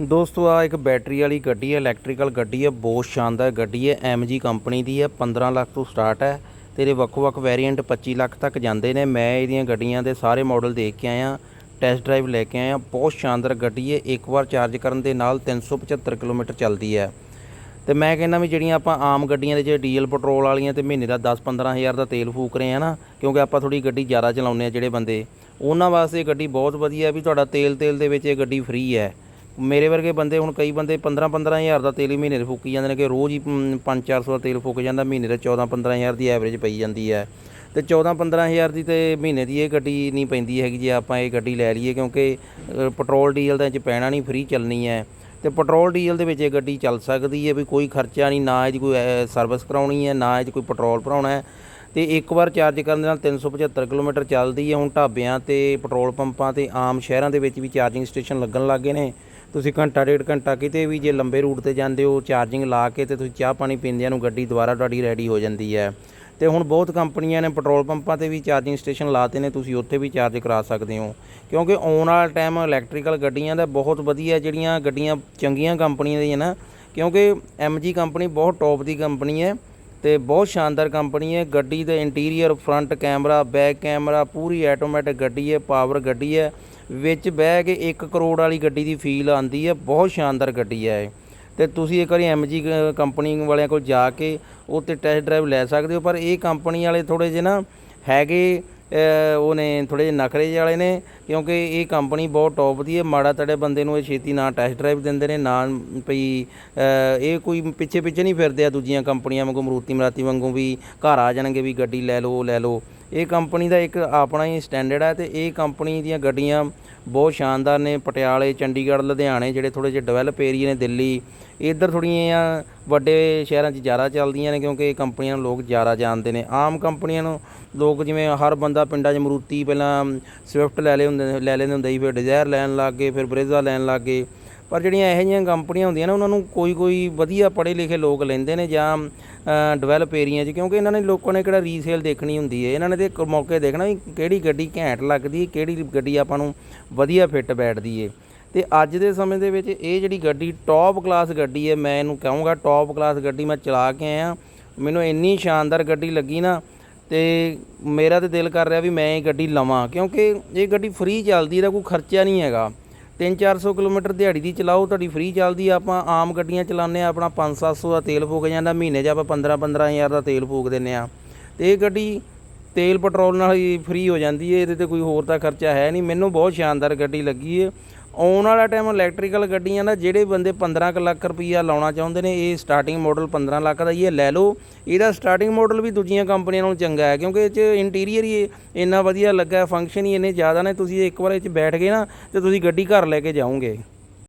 ਦੋਸਤੋ ਆ ਇੱਕ ਬੈਟਰੀ ਵਾਲੀ ਗੱਡੀ ਹੈ ਇਲੈਕਟ੍ਰੀਕਲ ਗੱਡੀ ਹੈ, ਬਹੁਤ ਸ਼ਾਨਦਾਰ ਗੱਡੀ ਹੈ MG ਕੰਪਨੀ ਦੀ ਹੈ 15 ਲੱਖ ਤੋਂ ਸਟਾਰਟ ਹੈ ਤੇ ਇਹਦੇ ਵੱਖ-ਵੱਖ ਵੇਰੀਐਂਟ 25 ਲੱਖ ਤੱਕ ਜਾਂਦੇ ਨੇ। ਮੈਂ ਇਹਦੀਆਂ ਗੱਡੀਆਂ ਦੇ ਸਾਰੇ ਮਾਡਲ ਦੇਖ ਕੇ ਆਇਆ ਟੈਸਟ ਡਰਾਈਵ ਲੈ ਕੇ ਆਇਆ। ਬਹੁਤ ਸ਼ਾਨਦਾਰ ਗੱਡੀ ਹੈ, ਇੱਕ ਵਾਰ ਚਾਰਜ ਕਰਨ ਦੇ ਨਾਲ 375 ਕਿਲੋਮੀਟਰ ਚੱਲਦੀ ਹੈ। ਤੇ ਮੈਂ ਕਹਿੰਦਾ ਵੀ ਜਿਹੜੀਆਂ ਆਪਾਂ ਆਮ ਗੱਡੀਆਂ ਦੇ ਜਿਹੜੇ ਡੀਜ਼ਲ, ਪੈਟਰੋਲ ਵਾਲੀਆਂ ਤੇ ਮਹੀਨੇ ਦਾ 10-15 ਹਜ਼ਾਰ ਦਾ ਤੇਲ ਫੂਕ ਰਹੇ ਆ ਨਾ, ਕਿਉਂਕਿ ਆਪਾਂ ਥੋੜੀ ਗੱਡੀ ਜ਼ਿਆਦਾ ਚਲਾਉਂਦੇ ਆ ਜਿਹੜੇ ਬੰਦੇ, ਉਹਨਾਂ ਵਾਸਤੇ ਗੱਡੀ ਬਹੁਤ ਵਧੀਆ ਵੀ ਤੁਹਾਡਾ ਤੇਲ ਤੇਲ ਦੇ ਵਿੱਚ ਇਹ ਗੱਡੀ ਫ੍ਰੀ ਹੈ। ਮੇਰੇ ਵਰਗੇ ਬੰਦੇ ਹੁਣ ਕਈ ਬੰਦੇ 15-15 ਹਜ਼ਾਰ ਦਾ ਤੇਲ ਹੀ ਮਹੀਨੇ ਦੇ ਫੂਕੀ ਜਾਂਦੇ ਨੇ ਕਿ ਰੋਜ਼ ਹੀ 5-400 ਦਾ ਤੇਲ ਫੂਕ ਜਾਂਦਾ, ਮਹੀਨੇ ਦੇ 14-15 ਹਜ਼ਾਰ ਦੀ ਐਵਰੇਜ ਪਈ ਜਾਂਦੀ ਹੈ। ਤੇ 14-15 ਹਜ਼ਾਰ ਦੀ ਤੇ ਮਹੀਨੇ ਦੀ ਇਹ ਗੱਡੀ ਨਹੀਂ ਪੈਂਦੀ ਹੈਗੀ, ਜੇ ਆਪਾਂ ਇਹ ਗੱਡੀ ਲੈ ਲਈਏ ਕਿਉਂਕਿ ਪੈਟਰੋਲ ਡੀਜ਼ਲ ਦਾ ਚ ਪੈਣਾ ਨਹੀਂ ਫ੍ਰੀ ਚੱਲਣੀ ਹੈ। ਤੇ ਪੈਟਰੋਲ ਡੀਜ਼ਲ ਦੇ ਵਿੱਚ ਇਹ ਗੱਡੀ ਚੱਲ ਸਕਦੀ ਹੈ ਵੀ ਕੋਈ ਖਰਚਾ ਨਹੀਂ, ਨਾ ਇਹਦੀ ਕੋਈ ਸਰਵਿਸ ਕਰਾਉਣੀ ਹੈ, ਨਾ ਇਹਦੀ ਕੋਈ ਪੈਟਰੋਲ ਭਰਾਉਣਾ ਹੈ। ਤੇ ਇੱਕ ਵਾਰ ਚਾਰਜ ਕਰਨ ਦੇ ਨਾਲ 375 ਕਿਲੋਮੀਟਰ ਚੱਲਦੀ ਹੈ ਹੁਣ ਢਾਬਿਆਂ ਤੇ ਪੈਟਰੋਲ ਪੰਪਾਂ ਤੇ, ਆਮ ਸ਼ਹਿਰਾਂ ਦੇ ਵਿੱਚ ਵੀ ਚਾਰਜਿੰਗ ਸਟੇਸ਼ਨ ਲੱਗਣ ਲੱਗੇ ਨੇ। ਤੁਸੀਂ ਘੰਟਾ ਡੇਢ ਘੰਟਾ ਕਿਤੇ ਵੀ ਜੇ ਲੰਬੇ ਰੂਟ ਤੇ ਜਾਂਦੇ ਹੋ, ਚਾਰਜਿੰਗ ਲਾ ਕੇ ਤੇ ਤੁਸੀਂ ਚਾਹ ਪਾਣੀ ਪੀਂਦਿਆਂ ਨੂੰ ਗੱਡੀ ਦੁਬਾਰਾ ਤੁਹਾਡੀ ਰੈਡੀ ਹੋ ਜਾਂਦੀ ਹੈ। ਤੇ ਹੁਣ ਬਹੁਤ ਕੰਪਨੀਆਂ ਨੇ ਪੈਟਰੋਲ ਪੰਪਾਂ ਤੇ ਵੀ ਚਾਰਜਿੰਗ ਸਟੇਸ਼ਨ ਲਾਤੇ ਨੇ, ਤੁਸੀਂ ਉੱਥੇ ਵੀ ਚਾਰਜ ਕਰਾ ਸਕਦੇ ਹੋ। ਕਿਉਂਕਿ ਆਉਣ ਵਾਲਾ ਟਾਈਮ ਇਲੈਕਟ੍ਰੀਕਲ ਗੱਡੀਆਂ ਦਾ ਬਹੁਤ ਵਧੀਆ ਜਿਹੜੀਆਂ ਗੱਡੀਆਂ ਚੰਗੀਆਂ ਕੰਪਨੀਆਂ ਦੀਆਂ ਨਾ, ਕਿਉਂਕਿ MG ਕੰਪਨੀ ਬਹੁਤ ਟੌਪ ਦੀ ਕੰਪਨੀ ਹੈ। ਤੇ ਬਹੁਤ ਸ਼ਾਨਦਾਰ ਕੰਪਨੀ ਹੈ। ਗੱਡੀ ਦੇ interior, front camera, back camera, ਪੂਰੀ ਆਟੋਮੈਟਿਕ ਗੱਡੀ ਹੈ ਪਾਵਰ ਗੱਡੀ ਹੈ। ਵਿੱਚ ਬਹਿ ਕੇ 1 ਕਰੋੜ ਵਾਲੀ ਗੱਡੀ ਦੀ ਫੀਲ ਆਉਂਦੀ ਹੈ। ਬਹੁਤ ਸ਼ਾਨਦਾਰ ਗੱਡੀ ਹੈ ਇਹ। ਤੇ ਤੁਸੀਂ ਇੱਕ ਵਾਰੀ MG ਕ- ਕੰਪਨੀ ਵਾਲਿਆਂ ਕੋਲ ਜਾ ਕੇ ਉੱਤੇ ਟੈਸਟ ਡਰਾਈਵ ਲੈ ਸਕਦੇ ਹੋ। ਪਰ ਇਹ ਕੰਪਨੀ ਵਾਲੇ ਥੋੜੇ ਜਿਹੇ ਨਾ ਹੈਗੇ ਉਹ ਨੇ ਥੋੜੇ ਜਿਹੇ ਨਖਰੇ ਜਿਹੇ ਵਾਲੇ ਨੇ, ਕਿਉਂਕਿ ਇਹ ਕੰਪਨੀ ਬਹੁਤ ਟੌਪ ਦੀ ਹੈ, ਮਾੜਾ ਤੜੇ ਬੰਦੇ ਨੂੰ ਇਹ ਛੇਤੀ ਨਾ ਟੈਸਟ ਡਰਾਈਵ ਦਿੰਦੇ ਨੇ, ਨਾ ਭਈ ਇਹ ਕੋਈ ਪਿੱਛੇ ਪਿੱਛੇ ਨਹੀਂ ਫਿਰਦੇ ਆ ਦੂਜੀਆਂ ਕੰਪਨੀਆਂ ਵਾਂਗੂ, ਮਰੂਤੀ ਮਰਾਤੀ ਵਾਂਗੂ ਵੀ, ਘਰ ਆ ਜਾਣਗੇ ਵੀ ਗੱਡੀ ਲੈ ਲਓ ਲੈ ਲਓ। ਇਹ ਕੰਪਨੀ ਦਾ ਇੱਕ ਆਪਣਾ ਹੀ ਸਟੈਂਡਰਡ ਹੈ ਤੇ ਇਹ ਕੰਪਨੀ ਦੀਆਂ ਗੱਡੀਆਂ ਬਹੁਤ ਸ਼ਾਨਦਾਰ ਨੇ, ਪਟਿਆਲੇ, ਚੰਡੀਗੜ੍ਹ, ਲੁਧਿਆਣੇ ਜਿਹੜੇ ਥੋੜੇ ਜਿਹੇ ਡਿਵੈਲਪ ਏਰੀਏ ਨੇ ਦਿੱਲੀ। ਇੱਧਰ ਥੋੜੀਆਂ ਵੱਡੇ ਸ਼ਹਿਰਾਂ 'ਚ ਜ਼ਿਆਦਾ ਚੱਲਦੀਆਂ ਨੇ ਕਿਉਂਕਿ ਇਹ ਕੰਪਨੀਆਂ ਨੂੰ ਲੋਕ ਜ਼ਿਆਦਾ ਜਾਣਦੇ ਨੇ। ਆਮ ਕੰਪਨੀਆਂ ਨੂੰ ਲੋਕ ਜਿਵੇਂ ਹਰ ਬੰਦਾ ਪਿੰਡਾਂ 'ਚ ਮਰੂਤੀ ਪਹਿਲਾਂ ਸਵਿਫਟ ਲੈ ਲਏ ਹੁੰਦੇ ਲੈ ਲੈਂਦੇ ਹੁੰਦੇ ਸੀ, ਫਿਰ ਡਿਜ਼ਾਇਰ ਲੈਣ ਲੱਗ ਗਏ, ਫਿਰ ਬਰੇਜ਼ਾ ਲੈਣ ਲੱਗ ਗਏ। ਪਰ ਜਿਹੜੀਆਂ ਇਹੋ ਜਿਹੀਆਂ ਕੰਪਨੀਆਂ ਹੁੰਦੀਆਂ ਨੇ, ਉਹਨਾਂ ਨੂੰ ਕੋਈ ਕੋਈ ਵਧੀਆ ਪੜ੍ਹੇ ਲਿਖੇ ਲੋਕ ਲੈਂਦੇ ਨੇ ਜਾਂ ਡਿਵੈਲਪ ਏਰੀਆ 'ਚ, ਕਿਉਂਕਿ ਇਹਨਾਂ ਨੇ ਲੋਕਾਂ ਨੇ ਕਿਹੜਾ ਰੀਸੇਲ ਦੇਖਣੀ ਹੁੰਦੀ ਹੈ ਇਹਨਾਂ ਨੇ ਤੇ ਇੱਕ ਮੌਕੇ ਦੇਖਣਾ ਵੀ ਕਿਹੜੀ ਗੱਡੀ ਘੈਂਟ ਲੱਗਦੀ ਹੈ ਕਿਹੜੀ ਗੱਡੀ ਆਪਾਂ ਨੂੰ ਵਧੀਆ ਫਿੱਟ ਬੈਠਦੀ ਹੈ ਤੇ ਅੱਜ ਦੇ ਸਮੇਂ ਦੇ ਵਿੱਚ ਇਹ ਜਿਹੜੀ ਗੱਡੀ ਟੌਪ ਕਲਾਸ ਗੱਡੀ ਹੈ ਮੈਂ ਇਹਨੂੰ ਕਹੂੰਗਾ ਟੌਪ ਕਲਾਸ ਗੱਡੀ ਮੈਂ ਚਲਾ ਕੇ ਆਇਆ। ਮੈਨੂੰ ਇੰਨੀ ਸ਼ਾਨਦਾਰ ਗੱਡੀ ਲੱਗੀ ਨਾ, ਤੇ ਮੇਰਾ ਤੇ ਦਿਲ ਕਰ ਰਿਹਾ ਵੀ ਮੈਂ ਇਹ ਗੱਡੀ ਲਵਾਂ, ਕਿਉਂਕਿ ਇਹ ਗੱਡੀ ਫ੍ਰੀ ਚੱਲਦੀ ਦਾ ਕੋਈ ਖਰਚਾ ਨਹੀਂ ਹੈਗਾ। 3-400 ਕਿਲੋਮੀਟਰ ਦਿਹਾੜੀ ਦੀ ਚਲਾਓ, ਤੁਹਾਡੀ ਫ੍ਰੀ ਚੱਲਦੀ ਆਪਾਂ ਆਮ ਗੱਡੀਆਂ ਚਲਾਉਂਦੇ ਆ, ਆਪਣਾ 5-700 ਦਾ ਤੇਲ ਫੂਕ ਜਾਂਦਾ, ਮਹੀਨੇ 'ਚ ਆਪਾਂ 15-15 ਹਜ਼ਾਰ ਦਾ ਤੇਲ ਫੂਕ ਦਿੰਨੇ ਆ। ਤੇ ਇਹ ਗੱਡੀ ਤੇਲ ਪੈਟਰੋਲ ਨਾਲ ਹੀ ਫ੍ਰੀ ਹੋ ਜਾਂਦੀ ਹੈ ਇਹਦੇ ਤੇ ਕੋਈ ਹੋਰ ਤਾਂ ਖਰਚਾ ਹੈ ਨਹੀਂ। ਮੈਨੂੰ ਬਹੁਤ ਸ਼ਾਨਦਾਰ ਗੱਡੀ ਲੱਗੀ ਹੈ ਆਉਣ ਵਾਲਾ ਟਾਈਮ ਇਲੈਕਟ੍ਰੀਕਲ ਗੱਡੀਆਂ ਦਾ ਜਿਹੜੇ ਬੰਦੇ 15 ਕੁ ਲੱਖ ਰੁਪਈਆ ਲਾਉਣਾ ਚਾਹੁੰਦੇ ਨੇ, ਇਹ ਸਟਾਰਟਿੰਗ ਮਾਡਲ 15 ਲੱਖ ਦਾ ਹੀ ਇਹ ਲੈ ਲਓ। ਇਹਦਾ ਸਟਾਰਟਿੰਗ ਮਾਡਲ ਵੀ ਦੂਜੀਆਂ ਕੰਪਨੀਆਂ ਨਾਲੋਂ ਚੰਗਾ ਹੈ, ਕਿਉਂਕਿ ਇਹ 'ਚ ਇੰਟੀਰੀਅਰ ਹੀ ਇੰਨਾ ਵਧੀਆ ਲੱਗਾ ਫੰਕਸ਼ਨ ਹੀ ਇੰਨੇ ਜ਼ਿਆਦਾ ਨੇ, ਤੁਸੀਂ ਇੱਕ ਵਾਰ ਇਹ 'ਚ ਬੈਠ ਗਏ ਨਾ, ਤੇ ਤੁਸੀਂ ਗੱਡੀ ਘਰ ਲੈ ਕੇ ਜਾਓਗੇ।